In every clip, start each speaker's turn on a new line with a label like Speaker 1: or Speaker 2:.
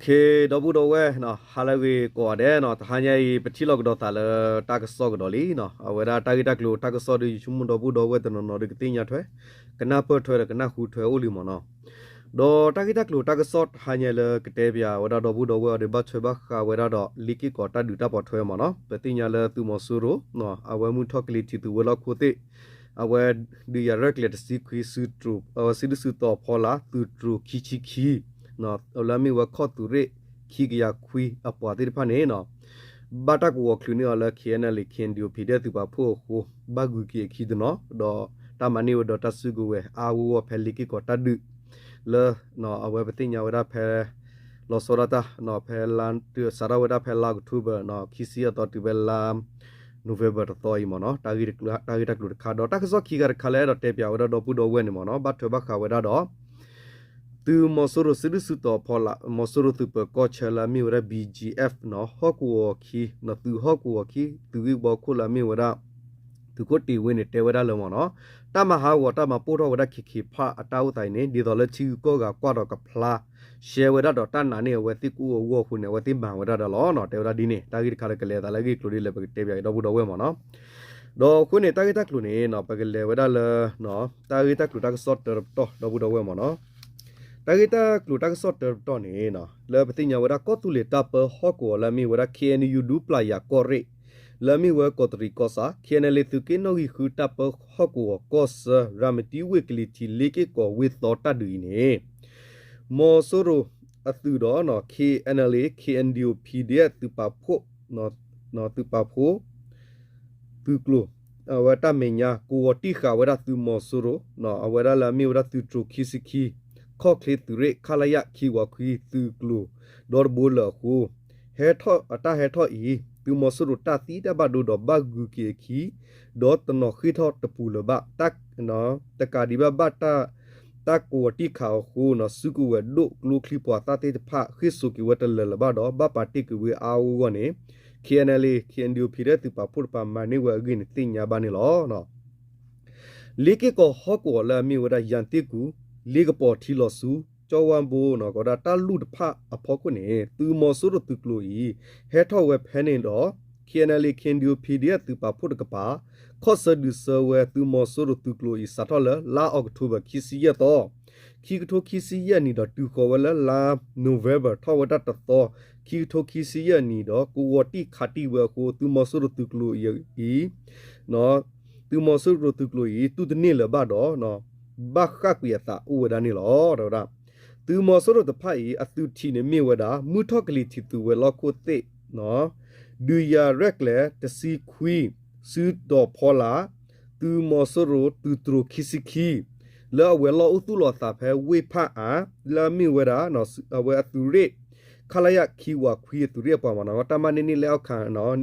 Speaker 1: เคดอบุดอเวเนาะฮาลาเวกอเดเนาะทหารใหญ่ปฏิลอกดอตาลตากซอกดอลีเนาะอเวดาตากิตากลูตากซอดิชุมุดอบุดอเวตนนอดิกติญาถวยကနာပထွဲကနာခူထွဲအိုလီမနောဒေါ်တကိတကလိုတကဆော့ဟာညေလကတဲ့ပြဝဒါတော့ဘူးတော့ဝရဘတ်ချဘခဝရတော့လီကီကောတာဒူတာပေါ်ထွဲမနောပတိညာလသူမဆူရိုနော်အဝဲမှုထောက်ကလီတီသူဝလခိုတေအဝဲဒီရရက်လက်စီခွီဆူထရူအဝစီဒဆူတော့ဖောလာသူထရူခီချီခီ နော်အလမီဝခော့သူရေခီကရခွီအပွားတိဖာနေနော်ဘာတာကိုခလူနီအလခေနလီခင်ဒီယိုဖီတဲ့သူပါဖို့ဟိုဘဂူကီခီဒနော်တော့တာမနီဝဒတဆုကိုဝဲအာဝဖဲလီကီကိုတဒုလေနော်အဝဲပတိညာဝဒဖဲလောစောရတာနော်ဖဲလန်တူဆရာဝဒဖဲလာကထူဘနော်ခီစီယတော်တူဘဲလာနိုဗေဘာတော်ဤမနော်တာဂီတာဂီတကလူခါတော့တကစောခီကခလဲတော့တေပြဝဒတော့ပူတော့ဝဲနေမနော်ဘတ်ထဘခဝဒတော့ သူမဆရစရစတော့ဖောလာမဆရသူပကောချလာမီဝရ BGF နော်ဟော့ကူခီနော်သူဟော့ကူခီသူဝဘခုလာမီဝရသူကိုတီဝင်းနေတဲဝဒလုံးမနော်တမဟာဝတမပိုးတော့ဝဒခိခိဖာအတောက်တိုင်နေဒီတော်လက်ချီကိုကကွာတော့ကဖလာရှယ်ဝဒတော့တန်နာနေဝတိကူဝခုနေဝတိဘန်ဝဒတော့လောနော်တေဝဒဒီနေတာဂိခါရကလေတာလဂိကလိုဒီလေပတေပြတော့ဘူးတော့ဝဲမနော်တော့ခုနေတာဂိတကလိုနေနော်ပကလေဝဒလနော်တာဂိတကလိုတကဆော့တော့တော့ဘူးတော့ဝဲမနော် တာဂိတကလိုတကဆော့တော့နေနော်လေပတိညာဝဒကောတူလေတပဟောကောလမီဝဒ KNU ဒူပလာယာကောရိလမီဝကောတရီကောစာခေနလေသူကေနိုဂီခူတပ်ပဟကောကောစရမတီဝေကလီတီလေကေကောဝေသောတဒူနေမောဆိုရိုအသူတော်နော် KNLA KNDO PDF သူပါဖို့နော်နော်သူပါဖို့သူကလိုအဝတာမညာကိုဝတိခဝရသူမောဆိုရိုနော်အဝရလာမီဝရသူထရခီစီခီ ခော့ကလီသူရေခလာယခီဝခီသူကလိုဒေါ်ဘူလခုဟဲထော့အတာဟဲထော့ဤသူမဆရတာတီတဘဒိုဒဘဂူကေခီဒေါ်တနခိထောတပူလဘတက်နော်တကာဒီဘဘတာတကိုတိခါခုနစုကူဝဒုကလူခလီပွားတာတေဖခိစုကီဝတလလဘတော့ဘပါတိကဝေအာဝဝနေ KNL KNDO ဖိတဲ့သူပါဖို့ပါမနေဝအဂင်းတင်ညာပါနေလောနော်လေကေကိုဟောကောလာမီဝဒယန်တိကူ လေကပေါ်ထီလောစုကျော်ဝမ်ဘူနော်ကဒါတလူတဖအဖောကုနေသူမောဆုရသူကလိုဤဟဲထော့ဝဲဖဲနေတော့ KNL KNDO PDF သူပါဖို့တကပါခော့ဆဒူဆဝဲသူမောဆုရသူကလိုဤစတော်လလာအောက်တိုဘာခီစီရတော့ခီကထိုခီစီရနီတော့တူခေါ်ဝဲလာနိုဗ ెంబర్ ထောဝဒတတော့ခီထိုခီစီရနီတော့ကိုဝတိခတိဝဲကိုသူမောဆုရသူကလိုဤနော်သူမောဆုရသူကလိုဤသူတနေ့လဘတော့နော် ဘခကွေတာဥဝဒနီလောတော့သူမောဆိုတော့တဖိုင်အသူတီနေမြေဝဒါမူထော့ကလီတီသူဝဲလောက်ကိုတေနော်ဒူယာရက်လေတစီခွီစူတော့ဖောလာသူမောဆိုတော့သူထရခီစီခီလာဝဲလောဥသူလောတာဖဲဝေဖအာလာမီဝဒါနော်ဝဲအသူရိခလာယခီဝခွီသူရိပွားမနော်တမနေနေလောက်ခါနော်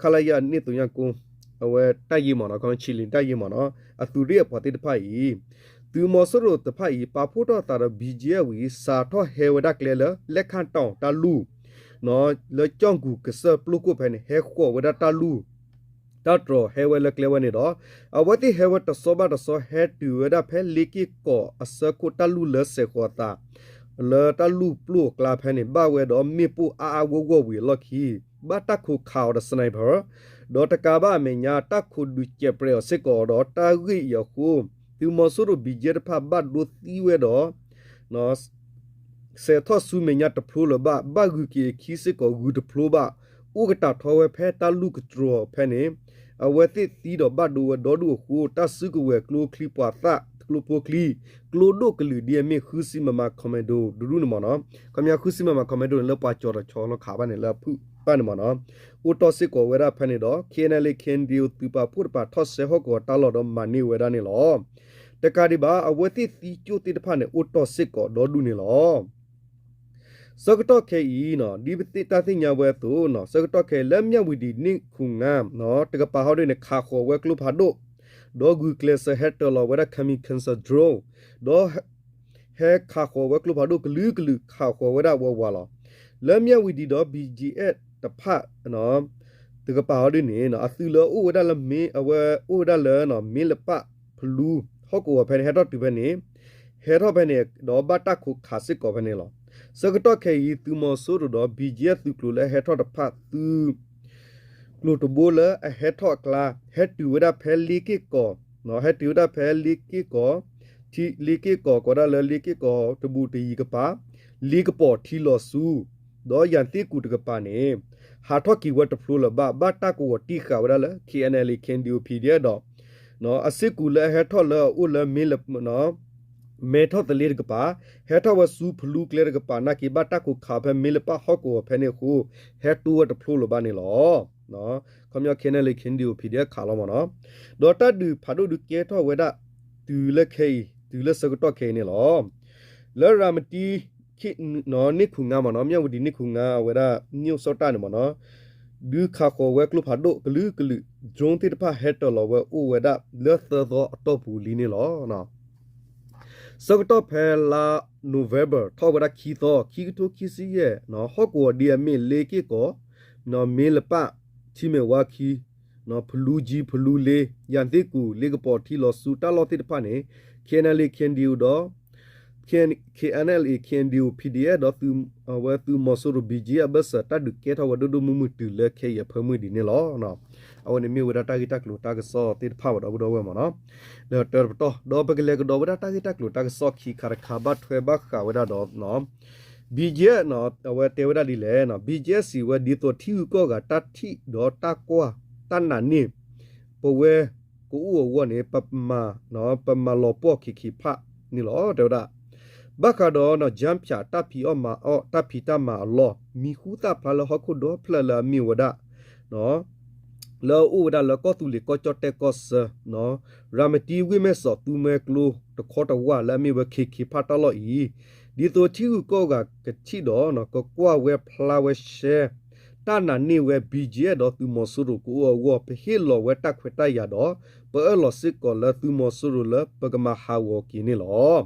Speaker 1: ခလာယနေတူရကု အဝဲတိုက်ရီမနော်ကောင်းချီလင်တိုက်ရီမနော်အသူရိပွားတိတဖိုင်သူမဆရတဖိုင်ပါဖို့တော့တာဘီဂျီဝီစာထောဟေဝဒကလေလလက်ခန်တောင်းတလူနော်လေကြောင့်ကူကဆပလုကုဖဲနေဟဲခေါ်ဝဒတလူတတ်ရဟေဝလကလေဝနေတော့အဝတိဟေဝတဆောဘတဆောဟဲတူဝဒဖဲလီကီကောအစကုတလူလဆေခေါ်တာလေတလူပလုကလာဖဲနေဘဝဲတော့မေပူအာအဝဝဝီလော်ခီဘတ်တခုခေါဒစနိုက်ပါ ဒေါ်တကာဘအမေညာတခုဒူကျပရစေကောတော့တာဂိယခုသူမဆရဘီဂျက်ဖဘတ်ဒိုတီဝဲတော့နော်စေထောဆူမညာတဖလိုလဘဘဂူကီခီစကောဂူတဖလိုဘဥကတာထောဝဲဖဲတလူကထရဖဲနေအဝဲတိတီတော့ဘတ်ဒိုဝဒေါ်ဒူဟူတဆုကဝဲကလိုကလီပွာသကလိုပိုကလီကလိုဒိုကလီဒီအမေခူစီမမကွန်မန်ဒိုဒူရူနမနော်ကမြခူစီမမကွန်မန်ဒိုလောပွာချော်ချော်လခါပါနေလဖု ပန်မနော်အိုတိုစစ်ကိုဝဲရဖဲနေတော့ KNL ခင်ဒီယိုတူပါဖုတ်ပါထော့ဆေဟောကိုတာလော်တော့မနီဝဲရနေလောတကာဒီပါအဝတိတီကျိုတိတဖာနဲ့အိုတော်စစ်ကောဒေါ်ဒူနေလောစကတော့ခဲဤနော်ဒီပတိတသိညာဝဲသူနော်စကတော့ခဲလက်မြဝီဒီနိခုငမ်နော်တကပါဟောတဲ့ခါခေါ်ဝဲကလုဖာဒိုဒေါ်ဂူကလစဟက်တလောဝဲခမီကန်ဆာဒရိုဒေါ်ဟဲခါခေါ်ဝဲကလုဖာဒိုကလူကလူခါခေါ်ဝဲဒါဝဝါလောလက်မြဝီဒီတော့ BGS တဖတ်နော်တကပါဟောတဲ့နေနော်အသူလောဥဝဒါလမင်းအဝဲဥဝဒါလနော်မင်းလပဖလူဟောကိုဖဲဟဲတော့တူပဲနေဟဲတော့ပဲနေတော့ဘတ်တခုခါစစ်ကောပဲနေလောစကတော့ခဲဤသူမဆိုးတော့ BGF သူကလိုလဲဟက်ထော့တဖတ်သူကလိုတဘိုလအဟက်ထော့ကလာဟက်တူဝဒဖဲလီကီကောနော်ဟက်တူဝဒဖဲလီကီကောတီလီကီကောကောဒါလလီကီကောတဘူတီကပါလီကပေါ်ထီလောဆူ တော့ယန်တိကူတကပါနေဟာထော့ကီဝတ်တဖလိုလဘဘတာကိုတီခါဝဒလ KNL ကန်ဒီယိုပီဒီယာတော့နော်အစစ်ကူလဲဟက်ထော့လဲဦးလဲမီလနော်မေထော့တလီကပါဟက်ထော့ဝဆူဖလူကလေကပါနာကီဘတာကိုခါဖဲမီလပဟော့ကိုဖဲနေခုဟက်တူဝတ်တဖလိုလဘနေလောနော်ခမရခင်းနေလေခင်းဒီယိုပီဒီယာခါလောမနော်ဒေါ်တာဒူဖာဒိုဒူကေထော့ဝဲဒါတူလက်ခေတူလက်စကတော့ခေနေလောလဲရာမတီ ခိနော်နိခုငါမနော်မြဝဒီနိခုငါဝဲဒါညိုစောတာနေမနော်ဒူခါကိုဝဲကလုဖာဒိုကလူကလူဂျုံတိတဖဟက်တော်လောဝဲအိုဝဲဒါလက်သသောအတော့ဘူးလီနေလောနော်စကတော့ဖဲလာနိုဗ ెంబర్ ထောက်ဝဲဒါခီသောခီတိုခီစီရဲ့နော်ဟော့ကိုဒီအမီလေကေကိုနော်မီလပချီမေဝါခီနော်ဖလူကြီးဖလူလေးယန်တိကူလေကပေါ်ထီလောစူတာလောတိတဖနေ KNL KNDU တော့ KN KNL KNDU PDF တော့သူဝဲသူမဆိုရ BG ဘတ်စတတ်ဒကေထဝဒဒမှုမှုတူလက်ခေရဖမှုဒီနေလောနော်အဝန်မြေဝဒတာဂီတက်လို့တာကစောတိဖာဝတော့ဘတော့ဝဲမနော်လောတော်တော့တော့ပကလေကတော့ဝဒတာဂီတက်လို့တာကစောခီခါခါဘတ်ထွဲဘခါဝဒတော့နော် BJ နော်ဝဲတေဝဒဒီလေနော် BJ စီဝဲဒီတော့ထီကောကတတ်ထီတော့တကွာတန်နာနေပဝဲကိုဦးဝနေပမနော်ပမလောပေါခိခိဖနီလောဒေဒါ ဘခါတော့နော်ဂျမ်ဖြာတပ်ဖီအော်မာအော်တပ်ဖီတမာလောမီခူတာဖလာဟခုတော့ဖလာလာမီဝဒနော်လောဥဝဒလကောတူလီကောချတ်တက်ကောစနော်ရာမတီဝိမဲစောတူမဲကလိုတခေါ်တဝလာမီဝခိခိဖတာလောဤဒီတော့ချီကိုကကချီတော့နော်ကောကွာဝဲဖလာဝဲရှဲတာနာနေဝဲ BG တော့သူမဆူရကိုဝပဟီလောဝဲတက်ခွတ်တိုက်ရတော့ပလောစစ်ကောလသူမဆူရလပကမဟာဝကီနေလော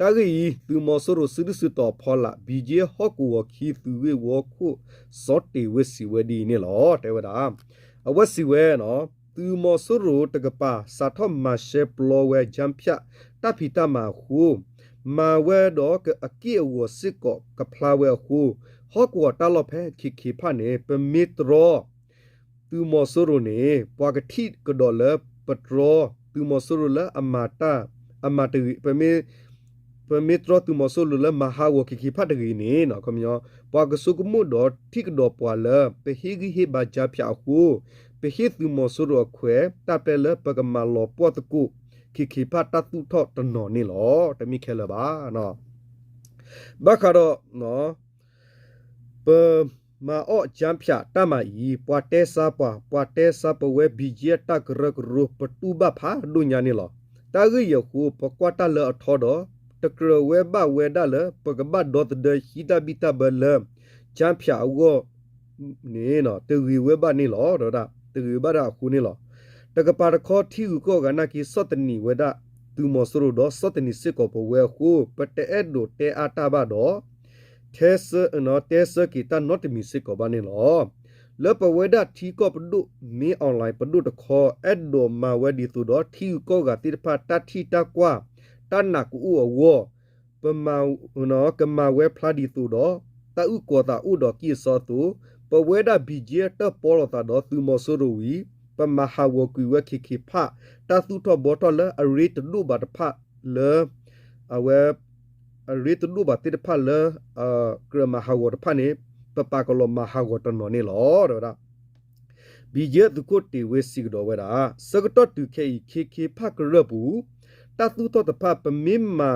Speaker 1: တာဂီသူမဆူရစစ်စစ်တော်ဖောလာ BG ဟော့ကူဝခီသူဝေဝခုစောတေဝစီဝဒီနေလောတဲဝဒါအဝစီဝဲနော်သူမဆူရတကပါစာထမရှေပလောဝဲဂျမ်ဖြတ်တဖီတမခုမာဝဲတော့ကအကိအဝစစ်ကောကဖလာဝဲခုဟော့ကွာတလော့ဖဲခိခိဖာနေပမီတရောသူမဆူရနေပွားကတိကဒေါ်လာပထရောသူမဆူရလာအမတာအမတပမီ ပမီတရောသူမဆူရလာမဟာဝခိခိဖတ်တကြီးနေနော်ခမယောပွားကဆုကမှုတော့ထိကဒေါ်ပွာလာပဟိဂိဟိဘာကြဖြာခုပဟိသူမဆူရခွဲတပယ်လပကမလောပွားတကုခိခိဖတ်တတုထော့တနော်နေလောတမိခဲလပါနော်ဘခါတော့နော်ပမာအော့ဂျမ်ဖြာတမအီပွာတဲဆာပွာပွာတဲဆာပဝဲဘီဂျီတက်ရကရပတူဘဖာဒုညာနေလောတာဂီယခုပကွာတလအထောတော့ တကရဝဲဘဝဲဒါလပကဘတ်ဒေါတ်ဒဟီတာဘီတာဘလဂျမ်ဖြာဝနေနော်တူဝီဝဲဘနေလောတော့ဒါတူဝီဘရာခုနေလောတကပါတခေါထီကိုကနာကီစော့တနီဝဲဒါသူမဆရတော့စော့တနီစစ်ကိုပဝဲခုပတဲအဲ့ဒိုတဲအာတာဘတော့ထဲဆနော်တဲဆကီတာနော့တမီစစ်ကိုဘာနေလောလပဝဲဒထီကောပဒုမီအွန်လိုင်းပဒုတခေါ်အက်ဒိုမာဝဲဒီသူတော့ထီကောကတိဖာတထီတကွာ တနကူအဝပမာနော်ကမာဝဲဖလာဒီသူတော့တဥကောတာဥတော့ကီစောသူပဝဲဒဘီဂျီတပေါ်လာတော့သူမဆူရဝီပမဟာဝကွေဝခိခိဖတသုထဘောတလအရိတဒုဘတ်ဖလေအဝဲရီတလူဘာတိဖာလအာကရမဟာဝတ်ဖာနေပပကလောမဟာဝတ်နော်နေလောတော့ဘီဂျက်ဒုကိုတီဝေစီကတော့ဝဲတာစကတော့တူခေခေခေဖကရဘူး တတူတော့တဖပမင်မာ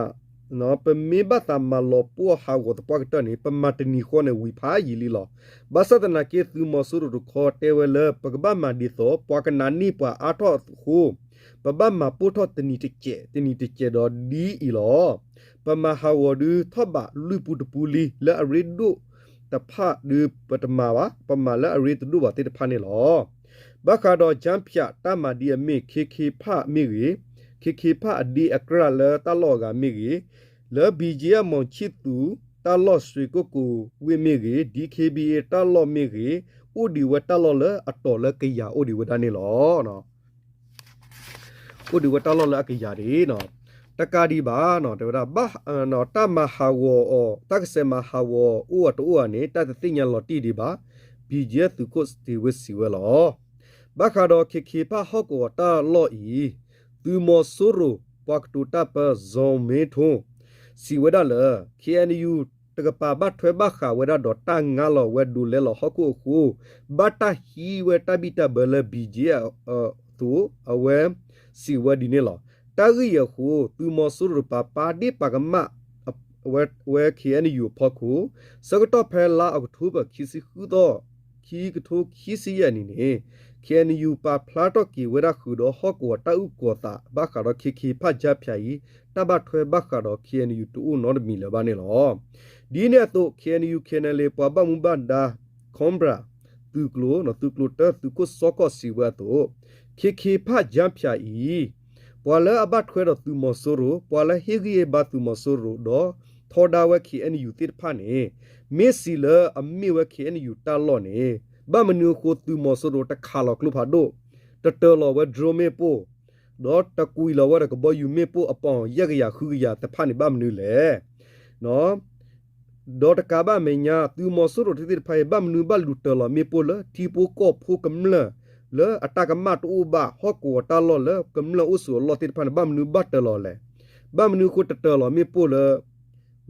Speaker 1: နော်ပမေဘသမလောပူဟာဝတ်ပကတနေပမတနီခေါနေဝီဖာယီလီလောဘာစတနာကေသူမဆူရခေါ်တေဝလပကဘမဒီသောပကနာနီပအာထောခုပဘမပုထောတနီတကျတနီတကျတော့ဒီအီလောပမဟာဝဒူထဘလူပုတပူလီလာရီဒုတဖဒူပတမဝပမလာရီတဒုဝတိတဖနေလောဘခါတော့ဂျမ်ဖြတမဒီအမေခေခေဖမိရီ ခေခေဖအဒီအကရလတလောကမိရီလောဘီဂျီယမွန်ချစ်တူတလော့ဆွေကိုကိုဝိမိရီ DKBA တလော့မိရီဥဒီဝတလော့လအတော်လကရဥဒီဝဒနေလောနော်ဥဒီဝတလော့လအကရဒီနော်တတကာဒီပါနော်တဝရဘာနော်တမဟာဝောတက်ဆေမဟာဝဥဝတူအနေတတသိညာလော်တီဒီပါဘီဂျေသူကိုစတီဝစီဝလောဘခါတော့ခေခေဖဟော့ကောတာလော်ဤ သူမောဆူရူပွားတူတာပဇုံမေထုံစီဝဒလ KNU တကပါဘတ်ထွဲဘခါဝဒတော့တန်ငါလောဝဲဒူလဲလောဟခုခုဘတာဟီဝဲတဘီတဘလဘီဂျေအသူအဝဲစီဝဒီနေလောတာဂီယခုသူမောဆူရပါပါဒီပကမဝဲဝဲ KNU ဖခုစကတော့ဖဲလာအောက်တိုဘာခီစီခုတော့ခီကထိုခီစီရနေနေ KNU ပါဖလာတော့ကီဝရခုတော့ဟော့ကောတာဥကောတာဘခါတော့ခီခီဖတ်ကြဖြာဤတဘထွဲဘခါတော့ KNU တူနော်မီလဘာနေလောဒီနေ့တော့ KNU KNL ပပမှုဘန်ဒါခွန်ဘရာသူကလိုနော်သူကလိုတသူကိုစောကောစီဝတ်တော့ခီခီဖတ်ကြဖြာဤပွာလအဘတ်ခွဲတော့သူမဆိုးရပွာလဟီဂီဘတ်သူမဆိုးရတော့ထော်ဒါဝဲ KNU တိဖာနေမေစီလအမီဝဲ KNU တာလော့နေ ဘာမနူကိုသူမဆိုတော့တခါလောကလူဖာဒိုတတလောဝဲဒရိုမေပိုဒေါ်တကူလောဝဲကဘယူမေပိုအပေါင်ရက်ကရခူကရတဖာနေဘာမနူလေနော်ဒေါ်တကဘာမညာသူမဆိုတော့တိဖိုင်ဘာမနူဘလူတလောမေပိုလတီပိုကောဖိုကမလလေအတကမတ်ဥဘဟောကောတလောလေကမလဥဆူလောတိဖာနေဘာမနူဘတ်တလောလေဘာမနူကိုတတလောမေပိုလေ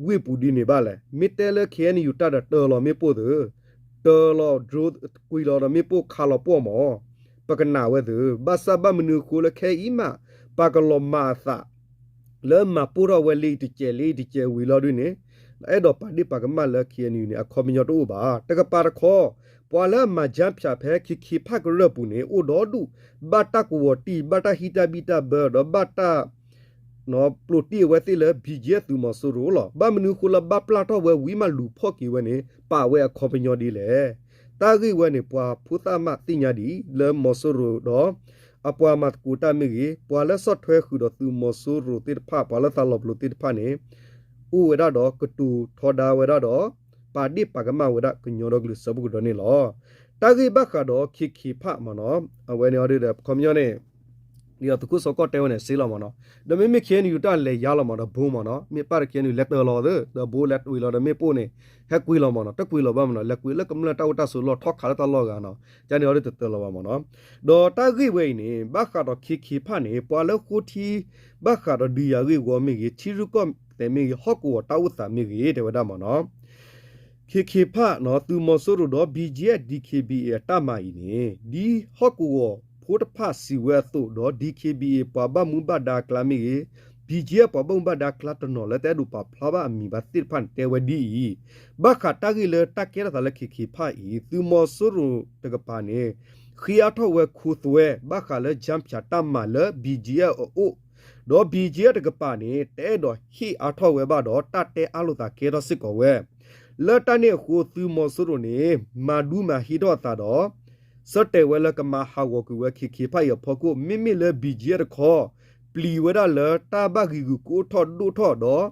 Speaker 1: ဝိပူဒီနေပါလေမီတဲလခဲနီယူတာတလောမေပိုတဲ့ တော်လောဒရိုကွီလောရမေပိုခါလောပေါ်မောပကနာဝဲသူဘာစဘမနုကိုလခဲအီမာပကလောမာသာလဲမပူရဝဲလီတကျဲလီတကျဲဝီလောဒုနေအဲ့တော့ပါဒီပကမလခီနီနေအခေါ်မညတော့ပါတကပါရခောပွာလာမဂျမ်ဖြာဖဲခိခိဖကရပူနေအိုဒေါ်ဒူဘတ်တကူဝတီဘတ်တဟီတာဘီတာဘာဒဘတ်တာ နော်ပလိုတီဝဲတိလဘီဂျေသူမဆူရိုလဘာမနုခုလဘပလာတော့ဝဲဝီမလူဖော့ကီဝဲနေပါဝဲခေါပညောဒီလေတာဂိဝဲနေပွာဖူတာမတိညာဒီလေမဆူရိုတော့အပွာမတ်ကူတာမီကြီးပွာလက်ဆော့ထွဲခုတော့သူမဆူရိုတိဖပွာလက်သလောပလိုတိဖနေဥဝဲတော့ကတူထော်ဒါဝဲတော့ပါဒီပကမဝဲကညောတော့ကလစပုကတော့နေလောတာဂိဘခါတော့ခိခိဖမနော်အဝဲနေရတဲ့ကွန်မြူနီ ဒီတော့တခုစောကတဲဝင်ဆေးလာမနော်ဒမေမခဲနီယူတလေရလာမနော်ဘုံမနော်မြေပါရခဲနီလက်တော်လောတဲ့ဘိုးလက်ဝီလောဒမေပိုနေဟက်ကွေလောမနော်တက်ကွေလောဘာမနော်လက်ကွေလက်ကမလတောက်တဆူလောထောက်ခါတလောကနော်ကျန်နေရတဲ့တလောပါမနော်ဒေါ်တာဂိဝေနေဘခါတော့ခိခိဖနေပွာလခုတီဘခါတော့ဒီယာဂိဝမေကြီးချီရုကောတေမေဟော့ကောတောက်တာမေကြီးတဲ့ဝဒမနော်ခေခေဖနော်သူမဆိုရတော့ BGF DKB တမအီနေဒီဟော့ကော ဖိုတဖစီဝဲသို့တော့ DKBA ပဘမူဘဒါကလာမီ BGA ပဘမူဘဒါကလာတနော်လက်တဲ့ဒူပဖလာဘာအမီဘတိဖန်တေဝဒီဘခတာဂီလေတကဲရတလက်ခိခိဖိုင်သူမောဆူရူတကပါနေခီယာထောဝဲခုသွဲဘခလေဂျမ်ချာတမ်မာလေ BGA အိုတော့ BGA တကပါနေတဲတော့ဟီအထောဝဲဘတော့တတဲအလုတာကေတော့စစ်ကောဝဲလက်တနေခုသူမောဆူရူနေမာဒူမာဟီတော့တာတော့ စတဲဝဲလကမဟာဝကူဝဲခိခိဖိုင်ရဖကုမိမိလေဘီဂျီရခောပလီဝဒလတာဘဂီကူကိုထော့ဒူထော့တော့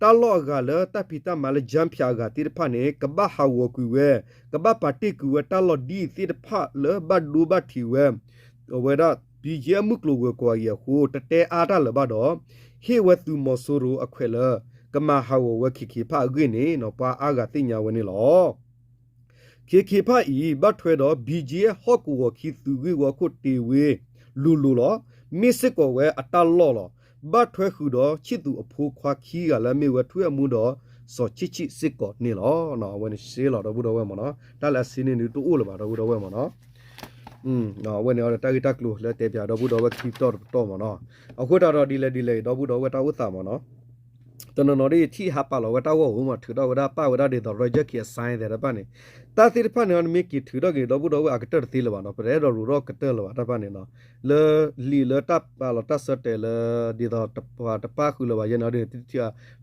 Speaker 1: တာလော့ကလတပိတမလဂျမ်ဖျာကတိဖာနေကဘဟာဝကူဝဲကဘပါတိကူဝဲတာလော့ဒီတိဖာလဘတ်ဒူဘတ်ထီဝဲဝဲဒဘီဂျီမုကလိုဝဲကွာရခုတတဲအားတလဘတော့ဟေဝဲသူမဆိုရူအခွဲလကမဟာဝဝခိခိဖာဂိနေနော်ပါအာကတိညာဝဲနေလော ခေခေဖာဤဘတ်ထွဲတော့ BGA ဟော့ကူဝခိသူဝေဝခုတေဝေလူလူလောမစ်စစ်ကောဝဲအတလော်လောဘတ်ထွဲခုတော့ချစ်သူအဖိုးခွာခီးကလည်းမေဝဲထွဲမှုတော့စောချစ်ချစ်စစ်ကောနေလောနော်ဝဲနေရှေးလောတော့ဘူးတော့ဝဲမနော်တလက်စင်းနေတူအိုးလောပါတော့ဘူးတော့ဝဲမနော်อืมနော်ဝဲနေတော့တာဂီတက်လို့လက်တဲပြတော့ဘူးတော့ဝဲခီတော့တော့မနော်အခုတော့ဒီလေဒီလေတော့ဘူးတော့ဝဲတာဥသာမနော်တနနော်ဒီတီဟာပါလောဝတာဝဝမထူတော့ဝတာပါဝတာဒီတော့ reject ကဆိုင်တယ်ပနဲ့ တာတိဖာနေမီကီထူတော့ကေတော့ဘူးတော့အကတက်သီလပါနော်ပရဲတော့ရူတော့ကတက်လောတပနဲ့နော်လေလီလတပ်ပါလောတဆတ်တယ်လေဒီတော့တပါတပါခုလောပါရနော်ဒီတီ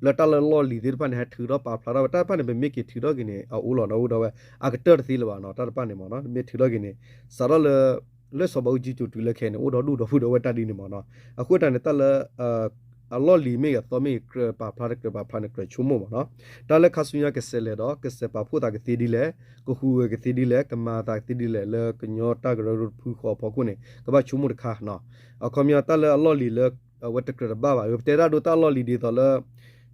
Speaker 1: လတလလောလီဒီဖာနေထူတော့ပါဖလာတော့တပနဲ့မီကီထူတော့ကေနေအိုးလောနော်တော့အကတက်သီလပါနော်တပနဲ့မနော်မီထူတော့ကေနေစရလေလက်စဘောကြီးတူတူလက်ခဲနေအိုးတော့ဒူတော့ဖူတော့ဝတတီနေမနော်အခုတန်တက်လေအာ အလော်လီမေကတော်မေကပါဖာရကပါဖာနကချုံမနော်ဒါလည်းခါဆုညာကစလေတော့ကစပါဖို့တာကတိဒီလေကိုခုကတိဒီလေကမာတာတိဒီလေလေကညောတာကရဖူခေါ်ဖို့ကုနေကဘာချုံမတခါနော်အခေါမြတာလည်းအလော်လီလေဝတ်တကရဘာဘာတေရာဒိုတာလော်လီဒီတော်လာ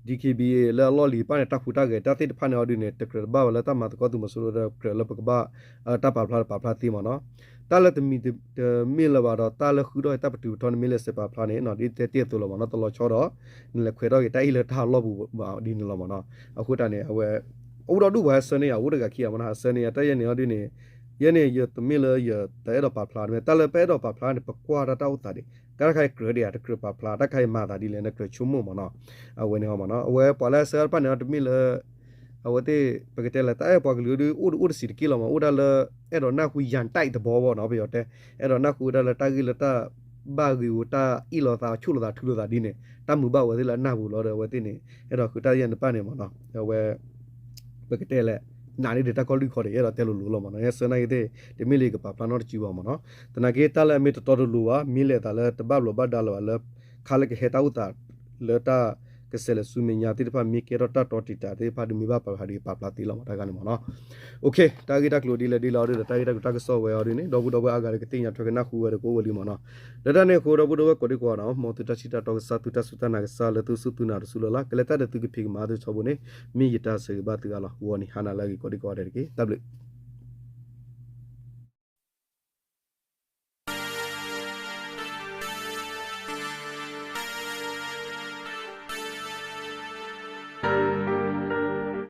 Speaker 1: DKB လာလော်လီပါနေတာဖူတာကေတာတိဖာနေအော်ဒီနေတကရဘာလာတမတ်ကောတူမဆူရကရလပကဘာတာပါဖလာပါဖလာတီမနော် တာလတမီတမီလဘာတော့တာလခူတော့တပ်တူတော်မီလစပါဖလာနေနော်ဒီတေတေတူလောမနော်တလောချောတော့နလခွေတော့တိုင်လထားလောဘူးဒီနလောမနော်အခုတနေအဝဲဥတော်ဒုဘာစနေရဝုဒကခီယမနာစနေရတရနေအော်ဒီနေယနေ့ရတမီလရတဲတော့ပါဖလာနေတာလပဲတော့ပါဖလာနေပကွာတော့တာတယ်ကရခိုင်ကရဒီယာတကရပါဖလာတခိုင်မာတာဒီလေနကရချုံမမနော်အဝဲနေဟောမနော်အဝဲပေါ်လာဆာပန်နော်တမီလ အဝတေပကတဲ့လာတဲ့ပေါ်ကလူဒီဥဥစီကီလောမဥဒါလအဲ့တော့နောက်ခုရန်တိုက်တဲ့ဘောဘောနော်ပြောတဲ့အဲ့တော့နောက်ခုဒါလတာဂီလတာဘာဂီဝတာအီလောတာချုလောတာထူလောတာဒီနေတမှုဘဝသေးလာနာဘူးလောတဲ့ဝတိနေအဲ့တော့ခုတာရန်ပန်နေမနော်အဝဲပကတဲ့လာနာနေတကောလူခေါ်တယ်အဲ့တော့တဲလို့လို့လောမနော်ဆနိုင်တဲ့ဒီမီလီကပါပလန်တော့ကြည့်ပါမနော်တနာကေတလည်းမေတတော်လူဝမီလေတလည်းတဘလောဘဒါလောလခါလကဟေတာဥတာလတာ ကစလဆုမညာတိတဖမီကေရတာတော်တီတာတေဖာဒမီဘပါဟာဒီပပလာတီလောမတာကနေမနော်โอเคတာဂီတာကလိုဒီလေဒီလော်ဒီတာဂီတာတာကဆော့ဝဲအော်ဒီနေတော့ဘူးတော့ဘအာဂါရကတင်ညာထွက်ကနာခူဝဲကိုဝလီမနော်လတနေခိုတော့ဘူးတော့ကိုဒီကွာနော်မောတတချီတာတော့စတူတဆူတနာကဆာလတူစုတူနာရဆူလလာကလတာတတူကဖိကမာဒချဘုန်မီယတာစေဘတ်ကလာဝနီဟာနာလာဂီကိုဒီကွာတဲ့ကေ W